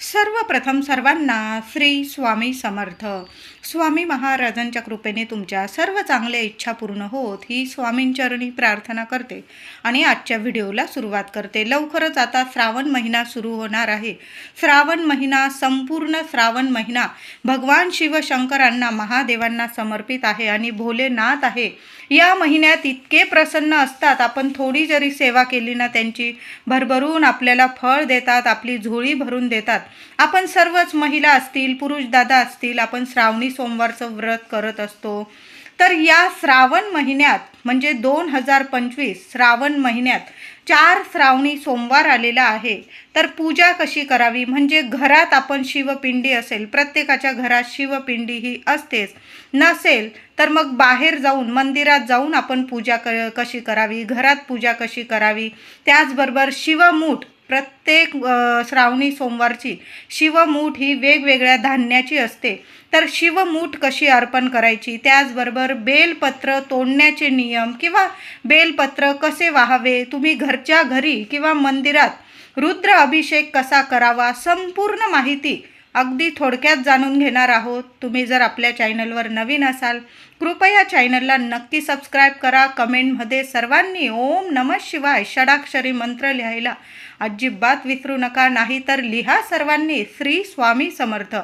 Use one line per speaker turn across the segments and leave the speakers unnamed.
सर्वप्रथम सर्वांना श्री स्वामी समर्थ. स्वामी महाराजांच्या कृपेने तुमच्या सर्व चांगल्या इच्छा पूर्ण होत ही स्वामींचरणी प्रार्थना करते आणि आजच्या व्हिडिओला सुरुवात करते. लवकरच आता श्रावण महिना सुरू होणार आहे. श्रावण महिना संपूर्ण श्रावण महिना भगवान शिवशंकरांना महादेवांना समर्पित आहे आणि भोलेनाथ आहे. या महिन्यात इतके प्रसन्न असतात. आपण थोडी जरी सेवा केली ना त्यांची भरभरून आपल्याला फळ देतात आपली झोळी भरून देतात. आपण सर्वच महिला असतील पुरुष दादा असतील आपण श्रावणी सोमवारचं व्रत करत असतो. तर या श्रावण महिन्यात म्हणजे दोन हजार पंचवीस श्रावण महिन्यात चार श्रावणी सोमवार आलेला आहे. तर पूजा कशी करावी? म्हणजे घरात आपण शिवपिंडी असेल प्रत्येकाच्या घरात शिवपिंडी ही असतेच. नसेल तर मग बाहेर जाऊन मंदिरात जाऊन आपण पूजा क कशी करावी? घरात पूजा कशी करावी? त्याचबरोबर शिवमूठ प्रत्येक श्रावणी सोमवारची शिवमूठ ही वेगवेगळ्या धान्याची असते. तर शिवमूठ कशी अर्पण करायची? त्याचबरोबर बेलपत्र तोडण्याचे नियम किंवा बेलपत्र कसे वाहावे? तुम्ही घरच्या घरी किंवा मंदिरात रुद्र अभिषेक कसा करावा? संपूर्ण माहिती अगदी थोडक्यात जाणून घेणार आहोत. तुम्ही जर आपल्या चॅनलवर नवीन असाल कृपया चॅनलला नक्की सबस्क्राईब करा. कमेंटमध्ये सर्वांनी ओम नम शिवाय षडाक्षरी मंत्र लिहायला अजिबात विसरू नका. नाही तर लिहा सर्वांनी श्री स्वामी समर्थ.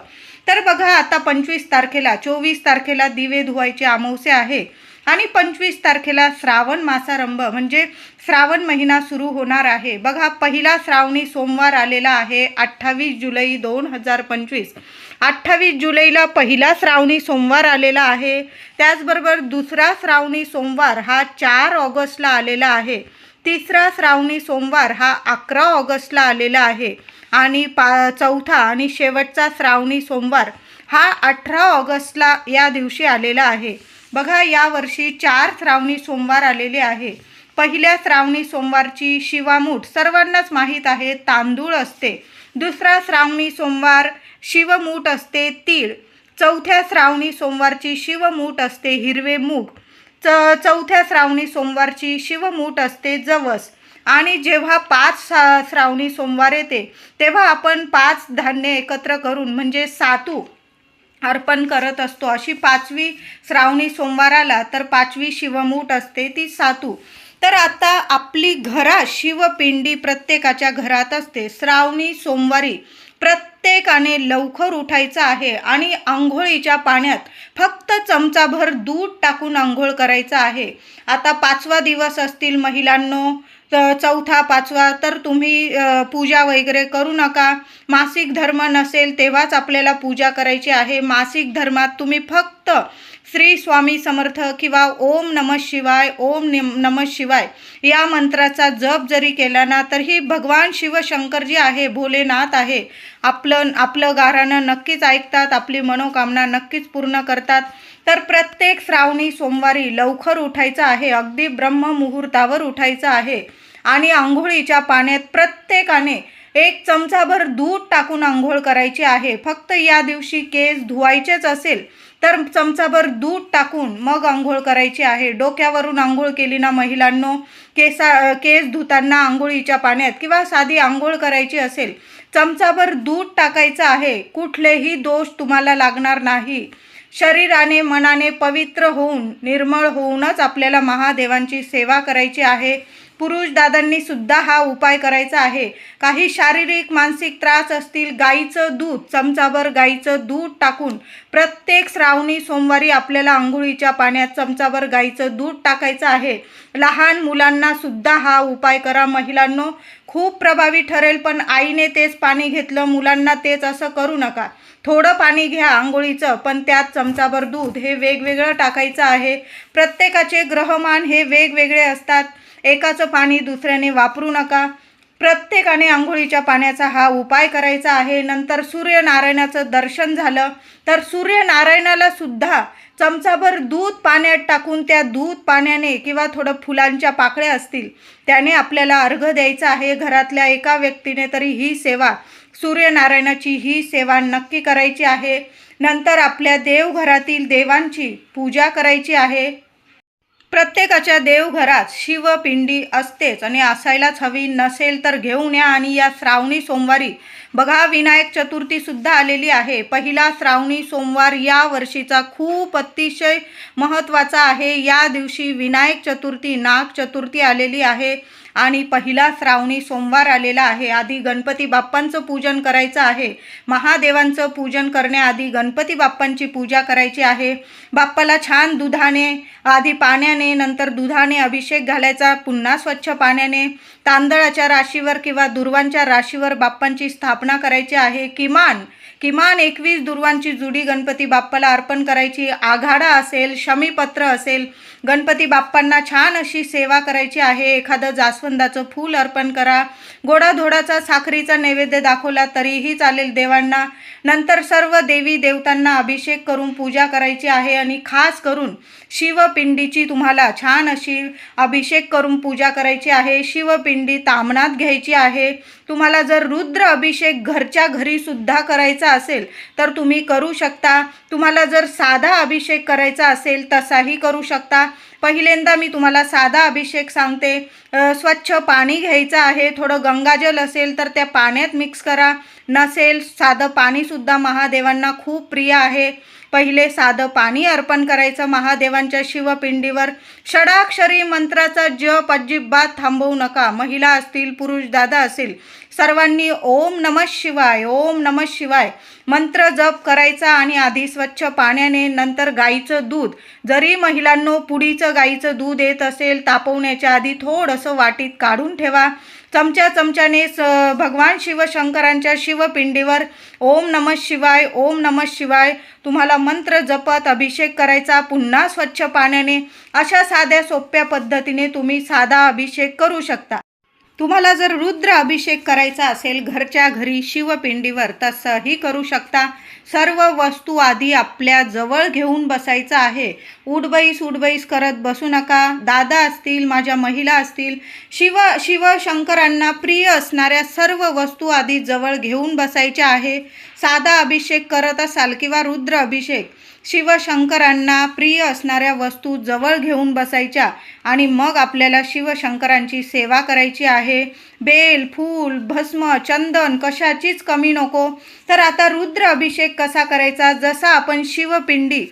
तर बघा आता पंचवीस तारखेला चोवीस तारखेला दिवे धुवायचे अमावस्या आहे. आणि पंचवीस तारखेला श्रावण मासारंभ म्हणजे श्रावण महिना सुरू होणार आहे. बघा पहिला श्रावणी सोमवार आलेला आहे अठ्ठावीस जुलै दोन हजार पंचवीस. अठ्ठावीस जुलैला पहिला श्रावणी सोमवार आलेला आहे. त्याचबरोबर दुसरा श्रावणी सोमवार हा चार ऑगस्टला आलेला आहे. तिसरा श्रावणी सोमवार हा अकरा ऑगस्टला आलेला आहे. आणि पा चौथा आणि शेवटचा श्रावणी सोमवार हा अठरा ऑगस्टला या दिवशी आलेला आहे. बघा यावर्षी चार श्रावणी सोमवार आलेले आहे. पहिल्या श्रावणी सोमवारची शिवामूठ सर्वांनाच माहीत आहे तांदूळ असते. दुसरा श्रावणी सोमवार शिवमूठ असते तीळ. चौथ्या श्रावणी सोमवारची शिवमूठ असते हिरवे मूग. च चौथ्या श्रावणी सोमवारची शिवमूठ असते जवस. आणि जेव्हा पाच सा श्रावणी सोमवार येते तेव्हा आपण पाच धान्य एकत्र करून म्हणजे सातू अर्पण करत असतो. अशी पाचवी श्रावणी सोमवाराला तर पाचवी शिवमूठ असते ती सातू. तर आता आपली घरात शिवपिंडी प्रत्येकाच्या घरात असते. श्रावणी सोमवारी प्रत्येकाने लवकर उठायचं आहे आणि आंघोळीच्या पाण्यात फक्त चमचाभर दूध टाकून आंघोळ करायचं आहे. आता पाचवा दिवस असतील महिलांनो चौथा पाचवा तर तुम्ही पूजा वगैरे करू नका. मासिक धर्म नसेल तेव्हाच आपल्याला पूजा करायची आहे. मासिक धर्मात तुम्ही फक्त श्री स्वामी समर्थ किंवा ओम नम शिवाय ओम निम नम शिवाय या मंत्राचा जप जरी केला ना तरीही भगवान शिवशंकर जी आहे भोलेनाथ आहे. आपलं आपलं गाराणं नक्कीच ऐकतात आपली मनोकामना नक्कीच पूर्ण करतात. तर प्रत्येक श्रावणी सोमवारी लवकर उठायचं आहे अगदी ब्रह्म मुहूर्तावर उठायचं आहे. आणि आंघोळीच्या पाण्यात प्रत्येकाने एक चमचाभर दूध टाकून आंघोळ करायची आहे. फक्त या दिवशी केस धुवायचेच असेल तर चमचाभर दूध टाकून मग आंघोळ करायची आहे. डोक्यावरून आंघोळ केली ना महिलांनो? केसा केस धुताना आंघोळीच्या पाण्यात किंवा साधी आंघोळ करायची असेल चमचाभर दूध टाकायचं आहे. कुठलेही दोष तुम्हाला लागणार नाही. शरीराने मनाने पवित्र होऊन निर्मळ होऊनच आपल्याला महादेवांची सेवा करायची आहे. पुरुष दादांनी सुद्धा हा उपाय करायचा आहे. काही शारीरिक मानसिक त्रास असतील गाईचं दूध चमचाभर गाईचं दूध टाकून प्रत्येक श्रावणी सोमवारी आपल्याला आंघोळीच्या पाण्यात चमचाभर गाईचं दूध टाकायचं आहे. लहान मुलांना सुद्धा हा उपाय करा. महिलांनो खूप प्रभावी ठरेल पण आईने तेच पाणी घेतलं मुलांना तेच असं करू नका. थोडं पाणी घ्या आंघोळीचं पण त्यात चमचाभर दूध हे वेगवेगळं टाकायचं आहे. प्रत्येकाचे ग्रहमान हे वेगवेगळे असतात. एकाचं पाणी दुसऱ्याने वापरू नका. प्रत्येकाने आंघोळीच्या पाण्याचा हा उपाय करायचा आहे. नंतर सूर्यनारायणाचं दर्शन झालं. तर सूर्यनारायणाला सुद्धा चमचाभर दूध पाण्यात टाकून त्या दूध पाण्याने किंवा थोडं फुलांच्या पाकळ्या असतील त्याने आपल्याला अर्घ द्यायचा आहे. घरातल्या एका व्यक्तीने तरी ही सेवा सूर्यनारायणाची ही सेवा नक्की करायची आहे. नंतर आपल्या देवघरातील देवांची पूजा करायची आहे. प्रत्येकाच्या देवघरात शिवपिंडी असतेच आणि असायलाच हवी नसेल तर घेऊन या आणि या श्रावणी सोमवारी. बघा विनायक चतुर्थीसुद्धा आलेली आहे. पहिला श्रावणी सोमवार या वर्षीचा खूप अतिशय महत्त्वाचा आहे. या दिवशी विनायक चतुर्थी नाग चतुर्थी आलेली आहे. आणि पहिला श्रावणी सोमवार आलेला आहे. आधी गणपती बाप्पांचं पूजन करायचं आहे. महादेवांचं पूजन करण्याआधी गणपती बाप्पांची पूजा करायची आहे. बाप्पाला छान दुधाने आधी पाण्याने नंतर दुधाने अभिषेक घालायचा पुन्हा स्वच्छ पाण्याने. तांदळाच्या राशीवर किंवा दुर्वांच्या राशीवर बाप्पांची स्थापना करायची आहे. किमान किमान एकवीस दुर्वांची जुडी गणपती बाप्पाला अर्पण करायची आघाडा असेल शमीपत्र असेल गणपती बाप्पांना छान अशी सेवा करायची आहे. एखादं जास्वंदाचं फूल अर्पण करा. गोडाधोडाचा साखरीचा नैवेद्य दाखवला तरीही चालेल देवांना. नंतर सर्व देवी देवतांना अभिषेक करून पूजा करायची आहे आणि खास करून शिवपिंडीची तुम्हाला छान अशी अभिषेक करून पूजा करायची आहे. शिवपिंडी तामणात घ्यायची आहे. तुम्हाला जर रुद्र अभिषेक घरच्या घरी सुद्धा करायचा असेल तर तुम्ही करू शकता. तुम्हाला जर साधा अभिषेक करायचा असेल तसाही करू शकता. पहिल्यांदा मी तुम्हाला साधा अभिषेक सांगते. स्वच्छ पाणी घ्यायचं आहे थोडं गंगाजल असेल तर त्या पाण्यात मिक्स करा. नसेल साधं पाणीसुद्धा महादेवांना खूप प्रिय आहे. पहिले साधं पाणी अर्पण करायचं महादेवांच्या शिवपिंडीवर. षडाक्षरी मंत्राचा जप अजिबात थांबवू नका. महिला असतील पुरुष दादा असेल सर्वांनी ओम नमः शिवाय ओम नमः शिवाय. मंत्र जप करायचा आणि आधी स्वच्छ पाण्याने नंतर गाईचं दूध. जरी महिलांनो पुडीचं गाईचं दूध येत असेल तापवण्याच्या आधी थोडंसं वाटीत काढून ठेवा. चमच्या चमच्याने स भगवान शिवशंकरांच्या शिवपिंडीवर ओम नमः शिवाय ओम नमः शिवाय तुम्हाला मंत्र जपत अभिषेक करायचा पुन्हा स्वच्छ पाण्याने अशा साध्या सोप्या पद्धतीने तुम्ही साधा अभिषेक करू शकता. तुम्हाला जर रुद्र अभिषेक करायचा असेल घरच्या घरी शिवपिंडीवर तसंही करू शकता. सर्व वस्तू आधी आपल्या जवळ घेऊन बसायचं आहे. उडबईस उडबईस करत बसू नका. दादा असतील माझ्या महिला असतील शिव शिवशंकरांना प्रिय असणाऱ्या सर्व वस्तू आधी जवळ घेऊन बसायच्या आहे. साधा अभिषेक करत असाल किंवा रुद्र अभिषेक शिवशंकरांना प्रिय असणाऱ्या वस्तू जवळ घेऊन बसायच्या आणि मग आपल्याला शिवशंकरांची सेवा करायची आहे. बेल फूल भस्म चंदन कशाचीच कमी नको. तर आता रुद्र अभिषेक कसा करायचा? जसा आपण शिवपिंडी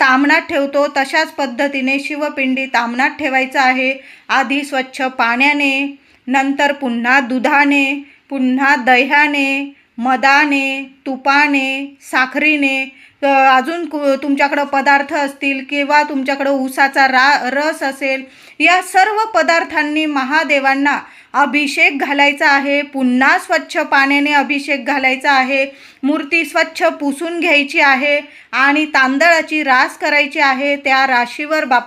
तामणात ठेवतो तशाच पद्धतीने शिवपिंडी तामणात ठेवायचं आहे. आधी स्वच्छ पाण्याने नंतर पुन्हा दुधाने पुन्हा दह्याने मदाने तुपाने साखरीने अजून कु- तुमच्याकडं पदार्थ असतील किंवा तुमच्याकडं ऊसाचा रा रस असेल या सर्व पदार्थांनी महादेवांना अभिषेक घालायचा आहे. पुन्हा स्वच्छ पाण्याने अभिषेक घालायचा आहे. मूर्ती स्वच्छ पुसून घ्यायची आहे आणि तांदळाची रास करायची आहे. त्या राशीवर बाप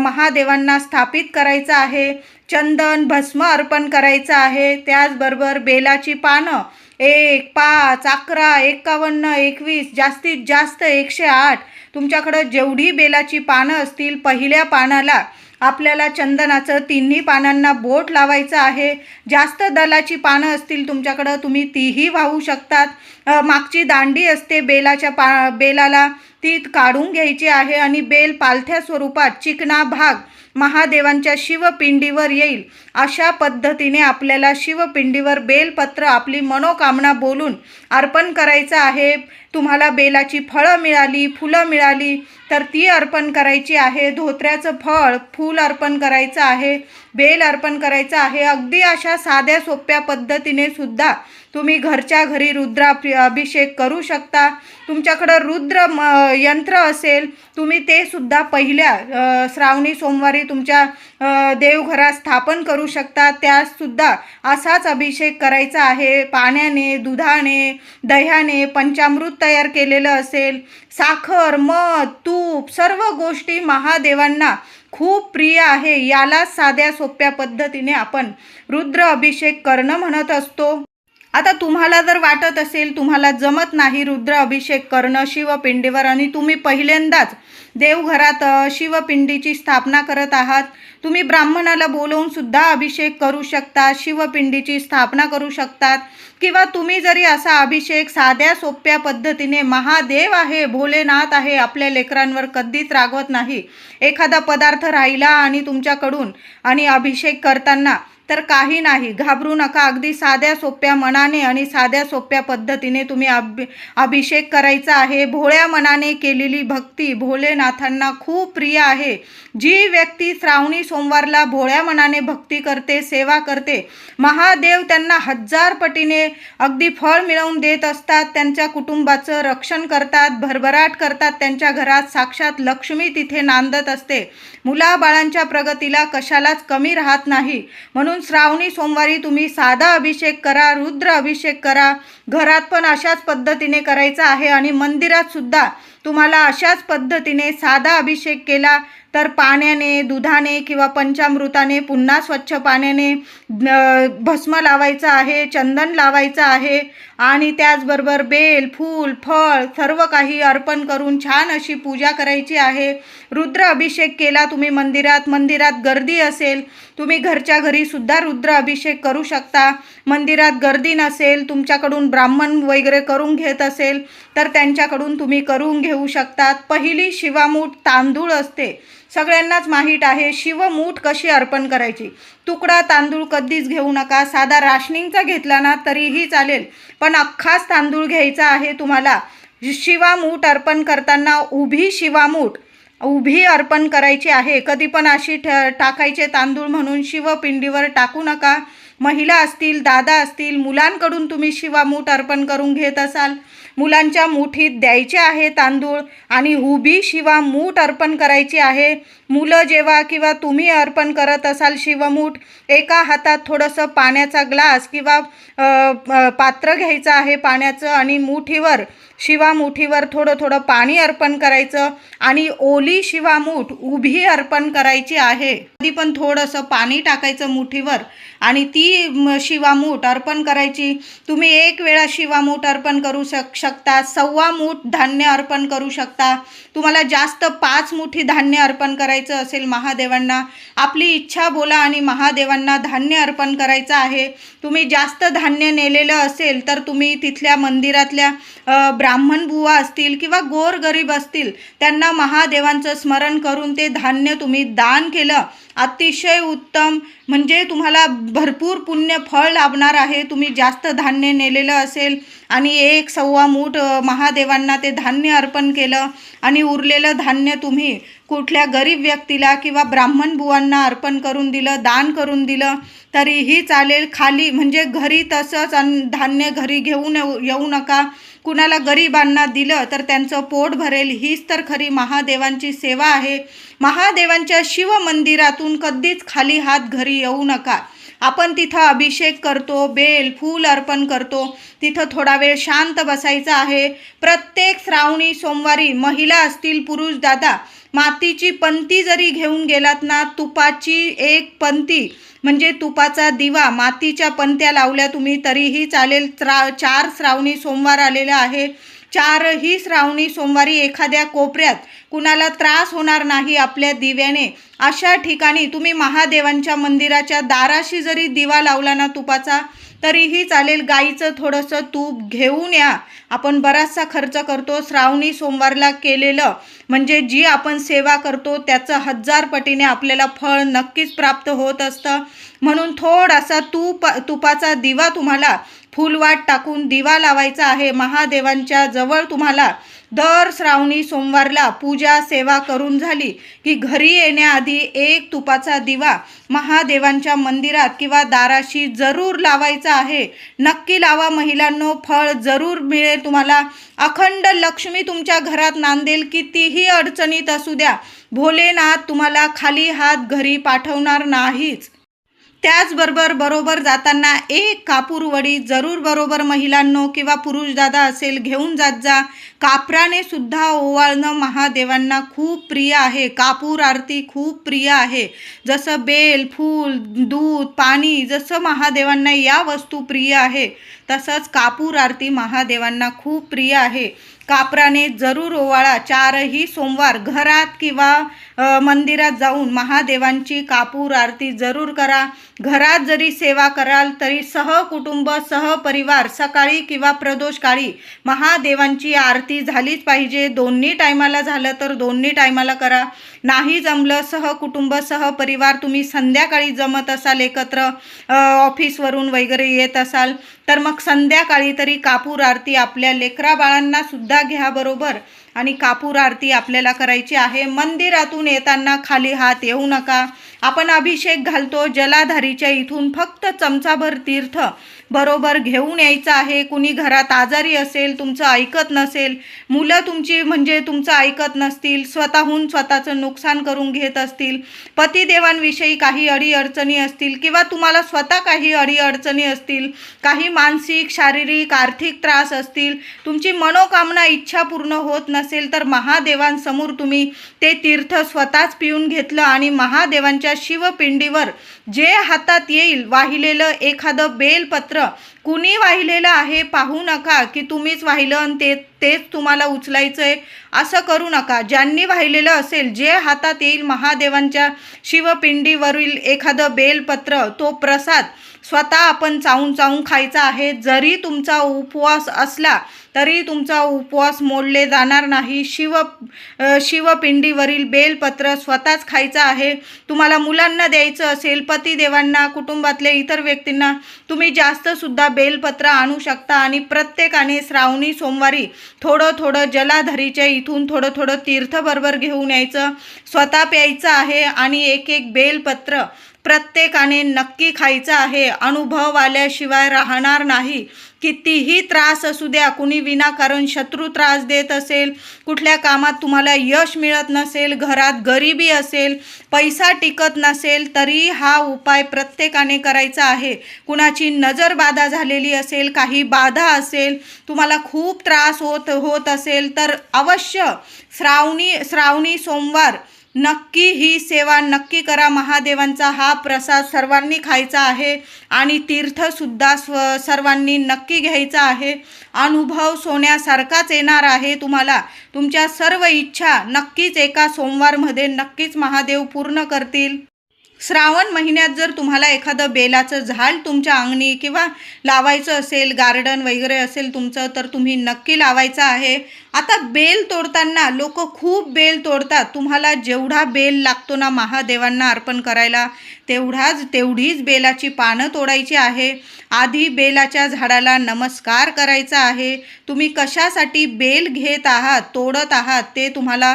महादेवांना स्थापित करायचं आहे. चंदन भस्म अर्पण करायचं आहे. त्याचबरोबर बेलाची पानं एक पाच अकरा एकावन्न एकवीस जास्तीत जास्त एकशे आठ. तुमच्याकडं जेवढी बेलाची पानं असतील पहिल्या पानाला आपल्याला चंदनाचं तिन्ही पानांना बोट लावायचं आहे. जास्त दलाची पानं असतील तुमच्याकडं तुम्ही तीही वाहू शकतात. मागची दांडी असते बेलाच्या पा बेलाला ती काढून घ्यायची आहे आणि बेल पालथ्या स्वरूपात चिकना भाग महादेवांच्या शिवपिंडीवर येईल. अशा पद्धतीने आपल्याला शिवपिंडीवर बेलपत्र आपली मनोकामना बोलून अर्पण करायचं आहे. तुम्हाला बेलाची फळं मिळाली फुलं मिळाली तर ती अर्पण करायची आहे धोत्र्याचं फळ फूल अर्पण करायचं आहे बेल अर्पण करायचं आहे. अगदी अशा साध्या सोप्या पद्धतीने सुद्धा तुम्ही घरच्या घरी रुद्रा अभिषेक करू शकता. तुमच्याकडं रुद्र म यंत्र असेल तुम्ही ते सुद्धा पहिल्या श्रावणी सोमवारी तुमच्या देवघरात स्थापन करू शकता. त्यासुद्धा असाच अभिषेक करायचा आहे. पाण्याने दुधाने दह्याने पंचामृत तयार केलेलं असेल. साखर मध तूप सर्व गोष्टी महादेवांना खूप प्रिय आहे. याला साध्या सोप्या पद्धतीने आपण रुद्र अभिषेक करणं म्हणत असतो. आता तुम्हाला जर वाटत असेल तुम्हाला जमत नाही रुद्र अभिषेक करणं शिवपिंडीवर आणि तुम्ही पहिल्यांदाच देवघरात शिवपिंडीची स्थापना करत आहात तुम्ही ब्राह्मणाला बोलवून सुद्धा अभिषेक करू शकता शिवपिंडीची स्थापना करू शकतात. किंवा तुम्ही जरी असा अभिषेक साध्या सोप्या पद्धतीने महादेव आहे भोलेनाथ आहे आपल्या लेकरांवर कधीच रागवत नाही. एखादा पदार्थ राहिला आणि तुमच्याकडून आणि अभिषेक करताना तर काही नाही. घाबरू नका. अगदी साध्या सोप्या मनाने आणि साध्या सोप्या पद्धतीने तुम्ही अभि अभिषेक करायचा आहे. भोळ्या मनाने केलेली भक्ती भोलेनाथांना खूप प्रिय आहे. जी व्यक्ती श्रावणी सोमवारला भोळ्या मनाने भक्ती करते सेवा करते महादेव त्यांना हजार पटीने अगदी फळ मिळवून देत असतात. त्यांच्या कुटुंबाचं रक्षण करतात भरभराट करतात. त्यांच्या घरात साक्षात लक्ष्मी तिथे नांदत असते. मुलाबाळांच्या प्रगतीला कशालाच कमी राहत नाही. म्हणून म्हणून श्रावणी सोमवारी तुम्ही साधा अभिषेक करा रुद्र अभिषेक करा. घरात पण अशाच पद्धतीने करायचा आहे आणि मंदिरात सुद्धा तुम्हाला अशाच पद्धतीने साधा अभिषेक केला. तर पाण्याने दुधाने किंवा पंचामृताने पुन्हा स्वच्छ पाण्याने भस्म लावायचं आहे चंदन लावायचं आहे आणि त्याचबरोबर बेल फूल फळ सर्व काही अर्पण करून छान अशी पूजा करायची आहे. रुद्र अभिषेक केला तुम्ही मंदिरात. मंदिरात गर्दी असेल तुम्ही घरच्या घरीसुद्धा रुद्र अभिषेक करू शकता. मंदिरात गर्दी नसेल तुमच्याकडून ब्राह्मण वगैरे करून घेत असेल तर त्यांच्याकडून तुम्ही करून घेऊ शकतात. पहिली शिवामूठ तांदूळ असते. सगळ्यांनाच माहीत आहे शिवमूठ कशी अर्पण करायची? तुकडा तांदूळ कधीच घेऊ नका. साधा राशनिंगचा घेतला ना तरीही चालेल. पण अख्खाच तांदूळ घ्यायचा आहे तुम्हाला. शिवामूठ अर्पण करताना उभी शिवामूठ उभी अर्पण करायची आहे. कधी पण अशी ठ टाकायचे तांदूळ म्हणून शिवपिंडीवर टाकू नका. महिला असतील दादा असतील मुलांकडून तुम्ही शिवामूठ अर्पण करून घेत असाल. मुलांच्या मुठीत द्यायचे आहे तांदूळ आणि उभी शिवा मूठ अर्पण करायची आहे. मुलं जेव्हा किंवा तुम्ही अर्पण करत असाल शिवमूठ एका हातात थोडंसं पाण्याचा ग्लास किंवा पात्र घ्यायचं आहे पाण्याचं आणि मुठीवर शिवामुठीवर थोडं थोडं पाणी अर्पण करायचं आणि ओली शिवामूठ उभी अर्पण करायची आहे. कधी पण थोडंसं पाणी टाकायचं मुठीवर आणि ती शिवामूठ अर्पण करायची. तुम्ही एक वेळा शिवामूठ अर्पण करू शक शकता. सव्वा मूठ धान्य अर्पण करू शकता. तुम्हाला जास्त पाच मुठी धान्य अर्पण करायचं असेल महादेवांना आपली इच्छा बोला आणि महादेवांना धान्य अर्पण करायचं आहे. तुम्ही जास्त धान्य नेलेलं असेल तर तुम्ही तिथल्या मंदिरातल्या ब्रा ब्राह्मण बुवा असतील किंवा गोरगरीब असतील त्यांना महादेवांचं स्मरण करून ते धान्य तुम्ही दान केलं. अतिशय उत्तम. म्हणजे तुम्हाला भरपूर पुण्य फळ लाभणार आहे. तुम्ही जास्त धान्य नेलेलं असेल आणि एक सव्वा मूठ महादेवांना ते धान्य अर्पण केलं आणि उरलेलं धान्य तुम्ही कुठल्या गरीब व्यक्तीला किंवा ब्राह्मण बुवांना अर्पण करून दिलं दान करून दिलं तरीही चालेल. खाली म्हणजे घरी तसंच अन्न धान्य घरी घेऊन येऊ येऊ नका. कुणाला गरिबांना दिलं तर त्यांचं पोट भरेल हीच तर खरी महादेवांची सेवा आहे. महादेवांच्या शिवमंदिरातून कधीच खाली हात घरी येऊ नका. आपण तिथं अभिषेक करतो बेल फूल अर्पण करतो. तिथं थोडा वेळ शांत बसायचा आहे. प्रत्येक श्रावणी सोमवारी महिला असतील पुरुष दादा मातीची पंती जरी घेऊन गेलात ना तुपाची एक पंती म्हणजे तुपाचा दिवा मातीच्या पंत्या लावल्या तुम्ही तरीही चालेल. त्रा चार श्रावणी सोमवार आलेला आहे. चारही श्रावणी सोमवारी एखाद्या कोपऱ्यात कुणाला त्रास होणार नाही आपल्या दिव्याने. अशा ठिकाणी तुम्ही महादेवांच्या मंदिराच्या दाराशी जरी दिवा लावला ना तुपाचा तरीही चालेल गाईचं थोडंसं तूप घेऊन या. आपण बराचसा खर्च करतो. श्रावणी सोमवारला केलेलं म्हणजे जी आपण सेवा करतो त्याचं हजार पटीने आपल्याला फळ नक्कीच प्राप्त होत असतं. म्हणून थोडासा तूप तुपाचा दिवा तुम्हाला फुलवाट टाकून दिवा लावायचा आहे. महादेवांच्या जवळ तुम्हाला दर श्रावणी सोमवारला पूजा सेवा करून झाली की घरी येण्याआधी एक तुपाचा दिवा महादेवांच्या मंदिरात किंवा दाराशी जरूर लावायचा आहे. नक्की लावा महिलांनो फळ जरूर मिळेल तुम्हाला. अखंड लक्ष्मी तुमच्या घरात नांदेल कितीही अडचणीत असू द्या. भोलेनाथ तुम्हाला खाली हात घरी पाठवणार नाहीच. त्याचबरोबर बरोबर जाताना एक कापूरवडी जरूर बरोबर महिलांनो किंवा पुरुष दादा असेल घेऊन जात जा. कापराने सुद्धा ओवाळणं महादेवांना खूप प्रिय आहे. कापूर आरती खूप प्रिय आहे. जसं बेल फूल दूध पाणी जसं महादेवांना या वस्तू प्रिय आहे तसंच कापूर आरती महादेवांना खूप प्रिय आहे. कापराने जरूर ओवाळा. चारही सोमवार घरात किंवा मंदिरात जाऊन महादेवांची कापूर आरती जरूर करा. घरात जरी सेवा कराल तरी सहकुटुंब सहपरिवार सकाळी किंवा प्रदोषकाळी महादेवांची आरती झालीच पाहिजे. दोन्ही टायमाला झालं तर दोन्ही टायमाला करा. नाही जमलं सहकुटुंब सहपरिवार तुम्ही संध्याकाळी जमत असाल एकत्र ऑफिसवरून वगैरे येत असाल तर मग संध्याकाळी तरी कापूर आरती आपल्या लेकरा बाळांना सुद्धा घ्या बरोबर. आणि कापूर आरती आपल्याला करायची आहे. मंदिरातून येताना खाली हात येऊ नका. आपण अभिषेक घालतो जलाधारीच्या इथून फक्त चमचाभर तीर्थ. बरोबर घेऊन यायचं आहे. कुणी घरात आजारी असेल तुमचं ऐकत नसेल मुलं तुमची म्हणजे तुमचं ऐकत नसतील स्वतःहून स्वतःचं नुकसान करून घेत असतील पतिदेवांविषयी काही अडीअडचणी असतील किंवा तुम्हाला स्वतः काही अडीअडचणी असतील काही मानसिक शारीरिक आर्थिक त्रास असतील तुमची मनोकामना इच्छा पूर्ण होत नसेल तर महादेवांसमोर तुम्ही ते तीर्थ स्वतःच पिऊन घेतलं आणि महादेवांच्या शिवपिंडीवर जे हातात येईल वाहिलेलं एखादं बेलपत्र कुणी वाहिलेलं आहे पाहू नका की तुम्हीच वाहिलं आणि ते तेच तुम्हाला उचलायचं आहे असं करू नका. ज्यांनी वाहिलेलं असेल जे हातात येईल महादेवांच्या शिवपिंडीवरील एखादं बेलपत्र तो प्रसाद स्वतः आपण चावून चावून खायचा आहे. जरी तुमचा उपवास असला तरी तुमचा उपवास मोडले जाणार नाही. शिव शिवपिंडीवरील बेलपत्र स्वतःच खायचं आहे. तुम्हाला मुलांना द्यायचं असेल पतिदेवांना कुटुंबातल्या इतर व्यक्तींना तुम्ही जास्तसुद्धा बेलपत्र आणू शकता आणि प्रत्येकाने श्रावणी सोमवारी थोडं थोडं जलाधरीच्या इथून थोडं थोडं तीर्थबरोबर घेऊन यायचं. स्वतः प्यायचं आहे आणि एक एक बेलपत्र प्रत्येकाने नक्की खायचं आहे. अनुभव आल्याशिवाय राहणार नाही. कितीही त्रास असू द्या कुणी विनाकारण शत्रू त्रास देत असेल कुठल्या कामात तुम्हाला यश मिळत नसेल घरात गरिबी असेल पैसा टिकत नसेल तरी हा उपाय प्रत्येकाने करायचा आहे. कुणाची नजर बाधा झालेली असेल काही बाधा असेल तुम्हाला खूप त्रास होत होत असेल तर अवश्य श्रावणी श्रावणी सोमवार नक्की ही सेवा नक्की करा. महादेवांचा हा प्रसाद सर्वांनी खायचा आहे आणि तीर्थसुद्धा स्व सर्वांनी नक्की घ्यायचा आहे. अनुभव सोन्यासारखाच येणार आहे तुम्हाला. तुमच्या सर्व इच्छा नक्कीच एका सोमवारमध्ये नक्कीच महादेव पूर्ण करतील. श्रावण महिन्यात जर तुम्हाला एखादं बेलाचं झाड तुमच्या अंगणी किंवा लावायचं असेल गार्डन वगैरे असेल तुमचं तर तुम्ही नक्की लावायचं आहे. आता बेल तोडताना लोक खूप बेल तोडतात. तुम्हाला जेवढा बेल लागतो ना महादेवांना अर्पण करायला तेवढाच तेवढीच बेलाची पानं तोडायची आहे. आधी बेलाच्या झाडाला नमस्कार करायचा आहे. तुम्ही कशासाठी बेल घेत आहात तोडत आहात ते तुम्हाला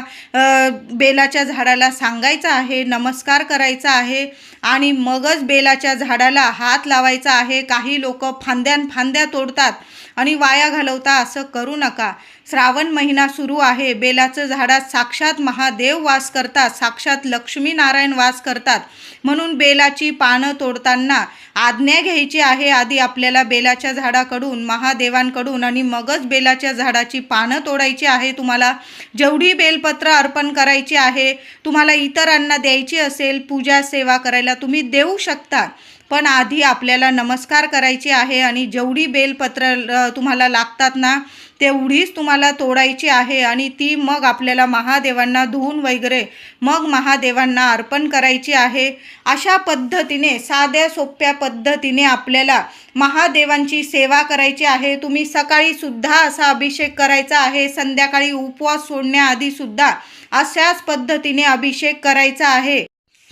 बेलाच्या झाडाला सांगायचं आहे नमस्कार करायचा आहे. आणि मगच बेलाच्या झाडाला हात लावायचा आहे. काही लोक फांद्यान फांद्या तोडतात. आणि वाया घालवता असं करू नका. श्रावण महिना सुरू आहे. बेलाचं झाडात साक्षात महादेव वास करतात. साक्षात लक्ष्मीनारायण वास करतात. म्हणून बेलाची पानं तोडताना आज्ञा घ्यायची आहे. आधी आपल्याला बेलाच्या झाडाकडून महादेवांकडून आणि मगच बेलाच्या झाडाची पानं तोडायची आहे. तुम्हाला जेवढी बेलपत्र अर्पण करायची आहे तुम्हाला इतरांना द्यायची असेल पूजा सेवा करायला तुम्ही देऊ शकता. पण आधी आपल्याला नमस्कार करायची आहे आणि जेवढी बेलपत्र तुम्हाला लागतात ना तेवढीच तुम्हाला तोडायची आहे आणि ती मग आपल्याला महादेवांना धुवून वगैरे मग महादेवांना अर्पण करायची आहे. अशा पद्धतीने साध्या सोप्या पद्धतीने आपल्याला महादेवांची सेवा करायची आहे. तुम्ही सकाळीसुद्धा असा अभिषेक करायचा आहे संध्याकाळी उपवास सोडण्याआधी सुद्धा अशाच पद्धतीने अभिषेक करायचा आहे.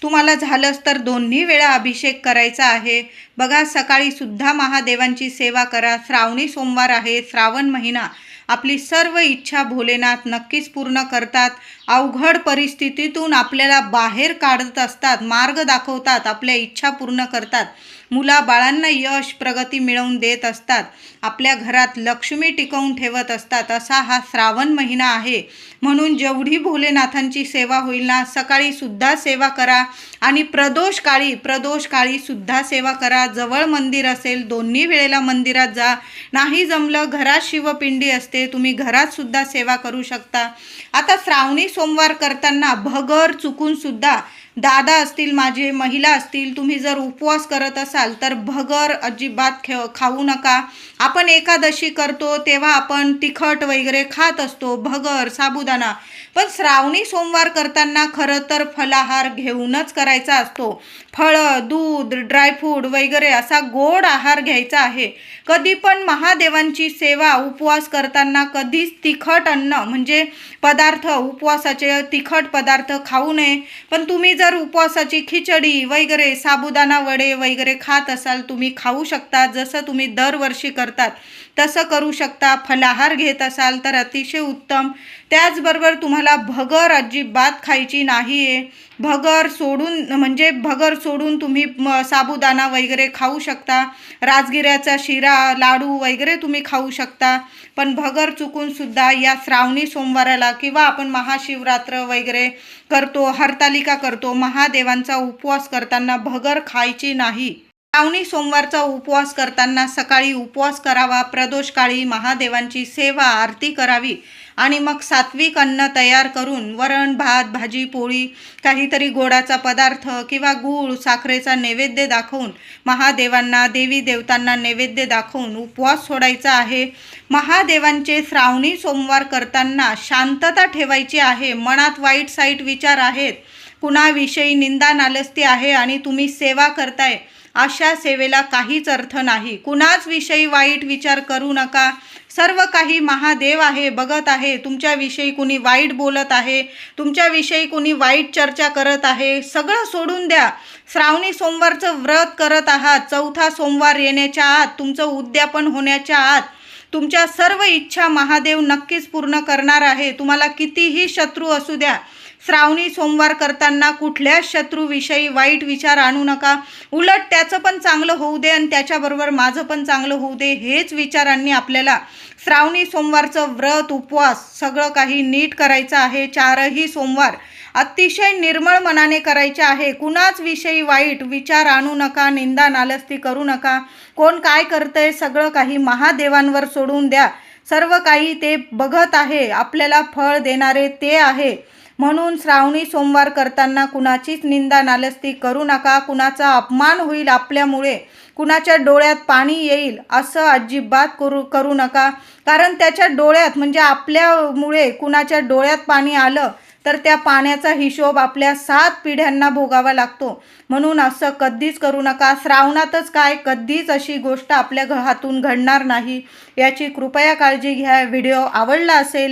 तुम्हाला झालंच तर दोन्ही वेळा अभिषेक करायचा आहे. बघा सकाळीसुद्धा महादेवांची सेवा करा. श्रावणी सोमवार आहे श्रावण महिना. आपली सर्व इच्छा भोलेनाथ नक्कीच पूर्ण करतात. अवघड परिस्थितीतून आपल्याला बाहेर काढत असतात मार्ग दाखवतात आपल्या इच्छा पूर्ण करतात. मुला बाळांना यश प्रगती मिळवून देत असतात. आपल्या घरात लक्ष्मी टिकवून ठेवत असतात. असा हा श्रावण महिना आहे. म्हणून जेवढी भोलेनाथांची सेवा होईल ना सकाळीसुद्धा सेवा करा आणि प्रदोष काळी प्रदोष काळीसुद्धा सेवा करा. जवळ मंदिर असेल दोन्ही वेळेला मंदिरात जा. नाही जमलं घरात शिवपिंडी असते तुम्ही घरातसुद्धा सेवा करू शकता. आता श्रावणी सोमवार करताना भगर चुकूनसुद्धा दादा असतील माझे महिला असतील तुम्ही जर उपवास करत असाल तर भगर अजिबात खे खाऊ नका. आपण एकादशी करतो तेव्हा आपण तिखट वगैरे खात असतो भगर साबुदाणा. पण श्रावणी सोमवार करताना खरं तर फलाहार घेऊनच करायचा असतो. फळं दूध ड्रायफ्रूट वगैरे असा गोड आहार घ्यायचा आहे. कधी पण महादेवांची सेवा उपवास करताना कधीच तिखट अन्न म्हणजे पदार्थ उपवासाचे तिखट पदार्थ खाऊ नये. पण तुम्ही जर उपवासाची खिचडी वगैरे साबुदाणा वडे वगैरे खात असाल तुम्ही खाऊ शकता. जसं तुम्ही दरवर्षी करतात. तसं करू शकता फलाहार घेत असाल तर अतिशय उत्तम. त्याचबरोबर तुम्हाला भगर अजिबात खायची नाही आहे भगर सोडून म्हणजे भगर सोडून तुम्ही म साबुदाणा वगैरे खाऊ शकता. राजगिऱ्याचा शिरा लाडू वगैरे तुम्ही खाऊ शकता. पण भगर चुकूनसुद्धा या श्रावणी सोमवाराला किंवा आपण महाशिवरात्र वगैरे करतो हरतालिका करतो महादेवांचा उपवास करताना भगर खायची नाही. श्रावणी सोमवारचा उपवास करताना सकाळी उपवास करावा प्रदोषकाळी महादेवांची सेवा आरती करावी आणि मग सात्विक अन्न तयार करून वरण भात भाजी पोळी काहीतरी गोडाचा पदार्थ किंवा गूळ साखरेचा नैवेद्य दाखवून महादेवांना देवी देवतांना नैवेद्य दाखवून उपवास सोडायचा आहे. महादेवांचे श्रावणी सोमवार करताना शांतता ठेवायची आहे. मनात वाईट साईट विचार आहेत. कुणाविषयी निंदा नालस्ती आहे आणि तुम्ही सेवा करताय अशा सेवेला काहीच अर्थ नाही. कुणाच विषयी वाईट विचार करू नका. सर्व काही महादेव आहे बघत आहे. तुमच्याविषयी कुणी वाईट बोलत आहे तुमच्याविषयी कुणी वाईट चर्चा करत आहे सगळं सोडून द्या. श्रावणी सोमवारचं व्रत करत आहात. चौथा सोमवार येण्याच्या आत तुमचं उद्यापन होण्याच्या आत तुमच्या सर्व इच्छा महादेव नक्कीच पूर्ण करणार आहे. तुम्हाला कितीही शत्रू असू द्या श्रावणी सोमवार करताना कुठल्याच शत्रूविषयी वाईट विचार आणू नका. उलट त्याचं पण चांगलं होऊ दे आणि त्याच्याबरोबर माझं पण चांगलं होऊ दे हेच विचारांनी आपल्याला श्रावणी सोमवारचं व्रत उपवास सगळं काही नीट करायचं आहे. चारही सोमवार अतिशय निर्मळ मनाने करायचे आहे. कुणाच विषयी वाईट विचार आणू नका निंदा नालस्ती करू नका. कोण काय करतंय सगळं काही महादेवांवर सोडून द्या. सर्व काही ते बघत आहे. आपल्याला फळ देणारे ते आहे. म्हणून श्रावणी सोमवार करताना कुणाचीच निंदा नालस्ती करू नका. कुणाचा अपमान होईल आपल्यामुळे. कुणाच्या डोळ्यात पाणी येईल असं अजिबात करू करू नका. कारण त्याच्या डोळ्यात म्हणजे आपल्यामुळे कुणाच्या डोळ्यात पाणी आलं तर त्या पाण्याचा हिशोब आपल्या सात पिढ्यांना भोगावा लागतो. म्हणून असं कधीच करू नका. श्रावणातच काय कधीच अशी गोष्ट आपल्या घ- हातून घडणार नाही. याची कृपया काळजी घ्या. व्हिडिओ आवडला असेल